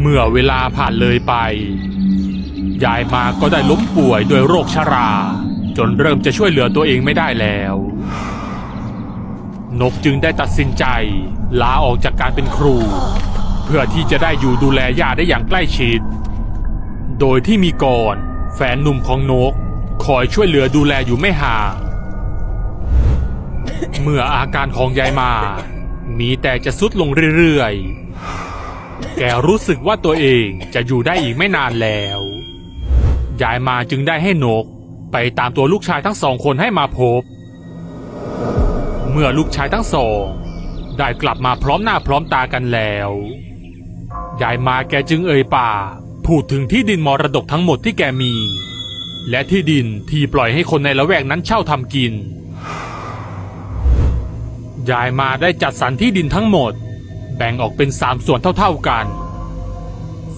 เมื่อเวลาผ่านเลยไป ยายมาก็ได้ล้มป่วยด้วยโรคชรา จนเริ่มจะช่วยเหลือตัวเองไม่ได้แล้ว นกจึงได้ตัดสินใจ ลาออกจากการเป็นครู เพื่อที่จะได้อยู่ดูแลย่าได้อย่างใกล้ชิด โดยที่มีก่อนแฟนหนุ่มของนกคอยช่วยเหลือดูแลอยู่ไม่ห่างเมื่ออาการของยายมา มีแต่จะสุดลงเรื่อยๆ แกรู้สึกว่าตัวเองจะอยู่ได้อีกไม่นานแล้ว ยายมาจึงได้ให้นก ไปตามตัวลูกชายทั้งสองคนให้มาพบ เมื่อลูกชายทั้งสอง ได้กลับมาพร้อมหน้าพร้อมตากันแล้ว ยายมาแกจึงเอ่ยปากพูดถึงที่ดินมรดกทั้งหมดที่แกมี และที่ดินที่ปล่อยให้คนในละแวกนั้นเช่าทำกิน ยายมาได้จัดสรรที่ดินทั้งหมด แบ่งออกเป็นสามส่วนเท่าๆกัน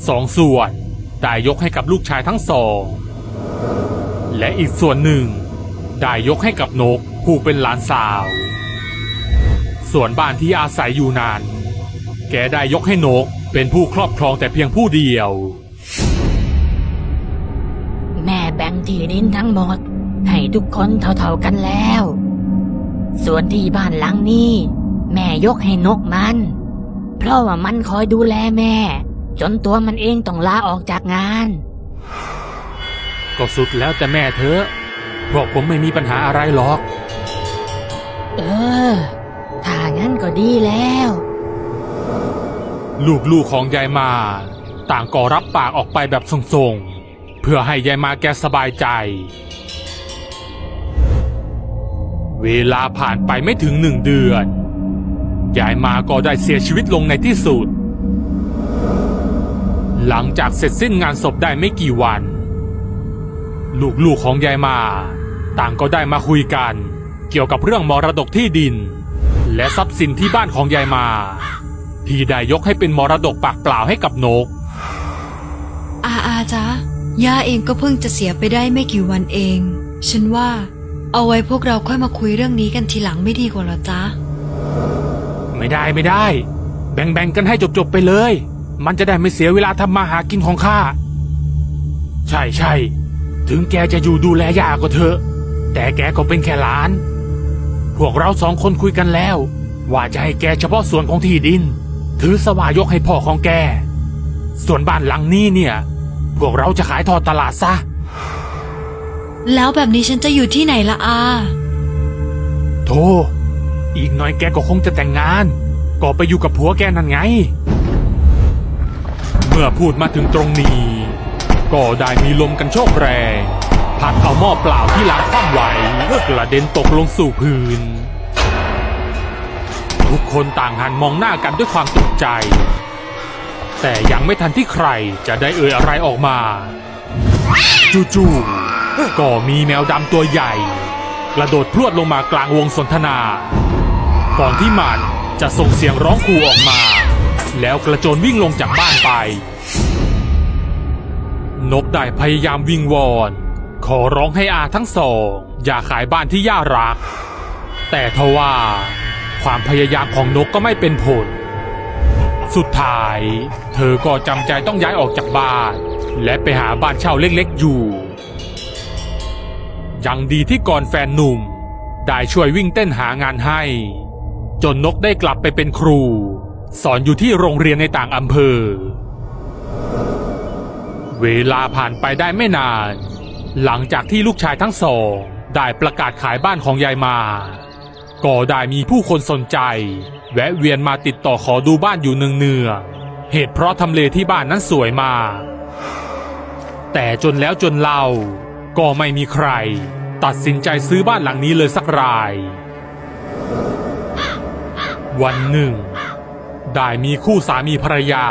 สองส่วนได้ยกให้กับลูกชายทั้งสอง และอีกส่วนหนึ่งได้ยกให้กับนกผู้เป็นหลานสาว ส่วนบ้านที่อาศัยอยู่นานแกได้ยกให้นกเป็นผู้ครอบครองแต่เพียงผู้เดียว แม่แบ่งที่ดินทั้งหมด ให้ทุกคนเท่าๆกันแล้ว ส่วนที่บ้านหลังนี้ แม่ยกให้นกมัน เพราะว่ามันคอยดูแลแม่ จนตัวมันเองต้องลาออกจากงาน ก็สุดแล้วแต่แม่เธอะพวกผมไม่มีปัญหาอะไรหรอก เออ ถ้างั้นก็ดีแล้ว ลูกๆของยายมา ต่างก็รับปากออกไปแบบส่งๆ เพื่อให้ยายมาแกสบายใจ เวลาผ่านไปไม่ถึงหนึ่งเดือน ยายมาก็ได้เสียชีวิตลงในที่สุด หลังจากเสร็จสิ้นงานศพได้ไม่กี่วัน ลูกๆของยายมา ต่างก็ได้มาคุยกัน เกี่ยวกับเรื่องมรดกที่ดิน และทรัพย์สินที่บ้านของยายมา ที่ได้ยกให้เป็นมรดกปากเปล่าให้กับนก อาอาจ๊ะย่าเองก็เพิ่งจะเสียไปได้ไม่กี่วันเอง ฉันว่าเอาไว้พวกเราค่อยมาคุยเรื่องนี้กันทีหลังไม่ดีกว่าหรอจ๊ะ ไม่ได้ไม่ได้ แบ่งๆกันให้จบๆไปเลย มันจะได้ไม่เสียเวลาทำมาหากินของข้า ใช่ใช่ถึงแกจะอยู่ดูแลยาก็เถอะ แต่แกก็เป็นแค่หลาน พวกเราสองคนคุยกันแล้ว ว่าจะให้แกเฉพาะส่วนของที่ดิน ถือสว่ายกให้พ่อของแก ส่วนบ้านหลังนี้เนี่ย พวกเราจะขายทอดตลาดซะ แล้วแบบนี้ฉันจะอยู่ที่ไหนละอา โธ่ อีกหน่อยแกก็คงจะแต่งงาน ก็ไปอยู่กับผัวแกนั่นไง เมื่อพูดมาถึงตรงนี้ ก็ได้มีลมกันโชกแรง พัดเอาหม้อเปล่าที่ล้างคว่ำไว้กระเด็นตกลงสู่พื้น ทุกคนต่างหันมองหน้ากันด้วยความตกใจ แต่ยังไม่ทันที่ใครจะได้เอ่ยอะไรออกมา จู่ๆก็มีแมวดำตัวใหญ่ กระโดดพรวดลงมากลางวงสนทนา ก่อนที่มันจะส่งเสียงร้องคูออกมา แล้วกระโจนวิ่งลงจากบ้านไป นกได้พยายามวิงวอน ขอร้องให้อาทั้งสอง อย่าขายบ้านที่ย่ารัก แต่ทว่าความพยายามของนกก็ไม่เป็นผล สุดท้าย เธอก็จำใจต้องย้ายออกจากบ้าน และไปหาบ้านเช่าเล็กๆอยู่ ยังดีที่ก่อนแฟนหนุ่ม ได้ช่วยวิ่งเต้นหางานให้ จนนกได้กลับไปเป็นครู สอนอยู่ที่โรงเรียนในต่างอำเภอ เวลาผ่านไปได้ไม่นาน หลังจากที่ลูกชายทั้งสองได้ประกาศขายบ้านของยายมา ก็ได้มีผู้คนสนใจ แวะเวียนมาติดต่อขอดูบ้านอยู่เนืองๆเหตุเพราะทำเลที่บ้านนั้นสวยมากแต่จนแล้วจนเล่าก็ไม่มีใคร ตัดสินใจซื้อบ้านหลังนี้เลยสักราย วันหนึ่ง ได้มีคู่สามีภรรยา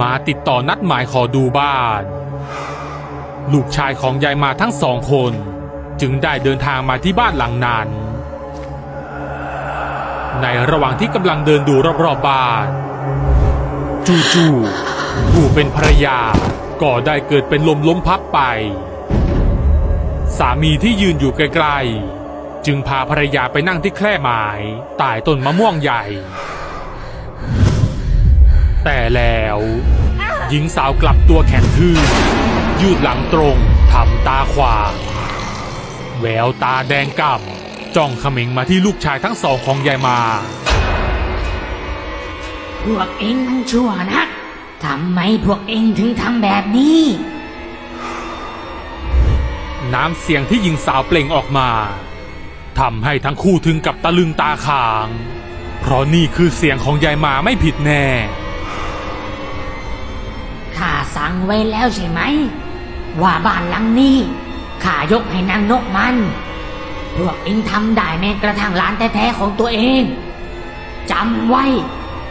มาติดต่อนัดหมายขอดูบ้าน ลูกชายของยายมาทั้งสองคน จึงได้เดินทางมาที่บ้านหลังนั้น ในระหว่างที่กำลังเดินดูรอบๆบ้าน จู่ๆผู้เป็นภรรยาก็ได้เกิดเป็นลมล้มพับไป สามีที่ยืนอยู่ไกลๆ จึงพาภรรยาไปนั่งที่แคร่ไม้ใต้ต้นมะม่วงใหญ่ แต่แล้ว หญิงสาวกลับตัวแข็งทื่อยืดหลังตรงทำตาขวางแววตาแดงก่ำจ้องเขม็งมาที่ลูกชายทั้งสองของยายมา พวกเองมันชั่วนักทำไมพวกเองถึงทำแบบนี้ น้ำเสียงที่หญิงสาวเปล่งออกมา ทำให้ทั้งคู่ถึงกับตะลึงตาขาง เพราะนี่คือเสียงของยายมาไม่ผิดแน่ ข้าสั่งไว้แล้วใช่ไหม ว่าบ้านหลังนี้ข้ายกให้นางนกมัน พวกเองทำได้แม้กระทั่งหลานแท้ๆของตัวเองจำไว้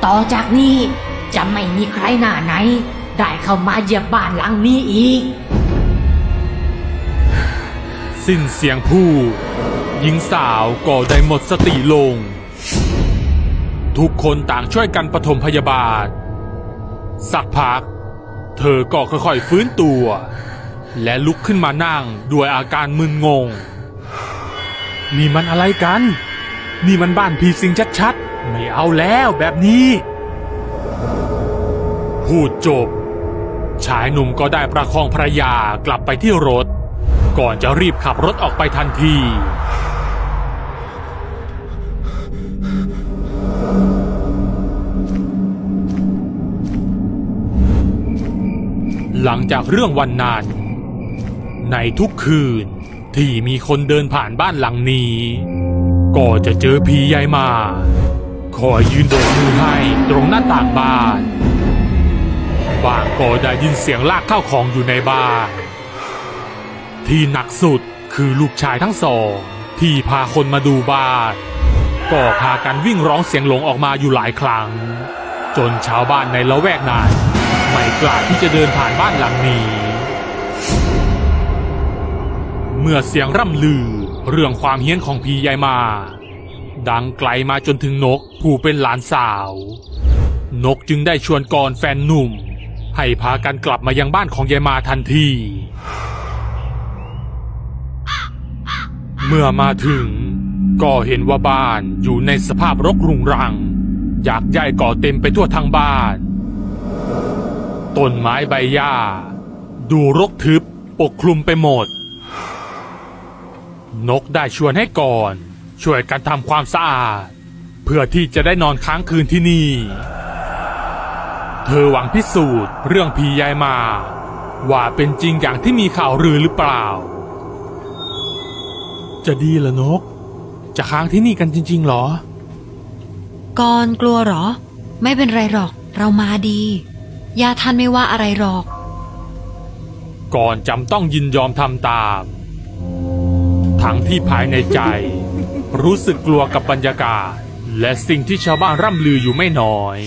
ต่อจากนี้จะไม่มีใครหน้าไหน ได้เข้ามาเหยียบบ้านหลังนี้อีก สิ้นเสียงพูด หญิงสาวก็ได้หมดสติลง ทุกคนต่างช่วยกันปฐมพยาบาล สักพัก เธอก็ค่อยๆฟื้นตัว และลุกขึ้นมานั่งด้วยอาการมึนงง นี่มันอะไรกัน นี่มันบ้านผีสิงชัดๆ ไม่เอาแล้วแบบนี้ พูดจบ ชายหนุ่มก็ได้ประคองภรรยากลับไปที่รถก่อนจะรีบขับรถออกไปทันที หลังจากเรื่องวันนั้นในทุกคืนที่มีคนเดินผ่านบ้านหลังนี้ ก็จะเจอผียายมา คอยยืนโบกมือให้ตรงหน้าต่างบ้านบางก็ได้ยินเสียงลากเข้าของอยู่ในบ้านที่หนักสุดคือลูกชายทั้งสอง ที่พาคนมาดูบ้านก็พากันวิ่งร้องเสียงหลงออกมาอยู่หลายครั้ง จนชาวบ้านในละแวกนั้น ไม่กล้าที่จะเดินผ่านบ้านหลังนี้ เมื่อเสียงร่ำลือเรื่องความเฮี้ยนของพียายมา ดังไกลมาจนถึงนกผู้เป็นหลานสาว นกจึงได้ชวนกรแฟนหนุ่ม ให้พากันกลับมายังบ้านของยายมาทันที เมื่อมาถึงก็เห็นว่าบ้านอยู่ในสภาพรกรุงรัง อยากใหญ่ก่อเต็มไปทั่วทั้งบ้าน ต้นไม้ใบหญ้า ดูรกทึบปกคลุมไปหมด นกได้ชวนให้ก่อน ช่วยกันทำความสะอาด เพื่อที่จะได้นอนค้างคืนที่นี่ เธอหวังพิสูจน์เรื่องผียายมา ว่าเป็นจริงอย่างที่มีข่าวลือหรือเปล่า จะดีเหรอนก จะค้างที่นี่กันจริง ๆ หรอ ก่อนกลัวเหรอ ไม่เป็นไรหรอก เรามาดี ยาท่านไม่ว่าอะไรหรอก ก่อนจำต้องยินยอมทำตาม ทั้งที่ภายในใจ รู้สึกกลัวกับบรรยากาศ และสิ่งที่ชาวบ้านร่ำลืออยู่ไม่น้อย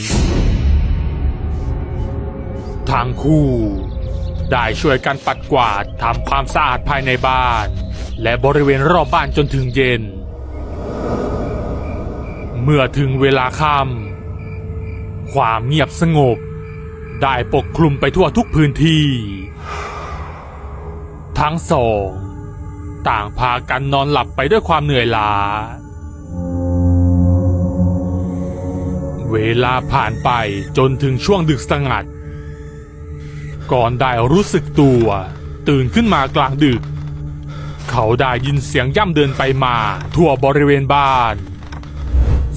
ทั้งคู่ ได้ช่วยกันปัดกวาดทำความสะอาดภายในบ้าน และบริเวณรอบบ้านจนถึงเย็น เมื่อถึงเวลาค่ำความเงียบสงบ ได้ปกคลุมไปทั่วทุกพื้นที่ ทั้งสอง ต่างพากันนอนหลับไปด้วยความเหนื่อยล้า เวลาผ่านไปจนถึงช่วงดึกสงัด ก่อนได้รู้สึกตัว ตื่นขึ้นมากลางดึก เขาได้ยินเสียงย่ำเดินไปมาทั่วบริเวณบ้าน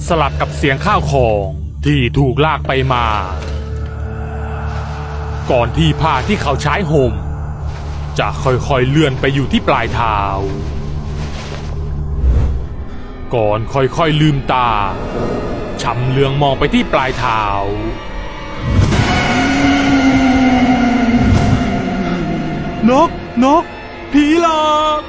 สลับกับเสียงข้าวของที่ถูกลากไปมา ก่อนที่ผ้าที่เขาใช้ห่ม จะค่อยๆเลื่อนไปอยู่ที่ปลายเท้า ก่อนค่อยๆลืมตาชำเลืองมองไปที่ปลายเท้านกนกผีหลอก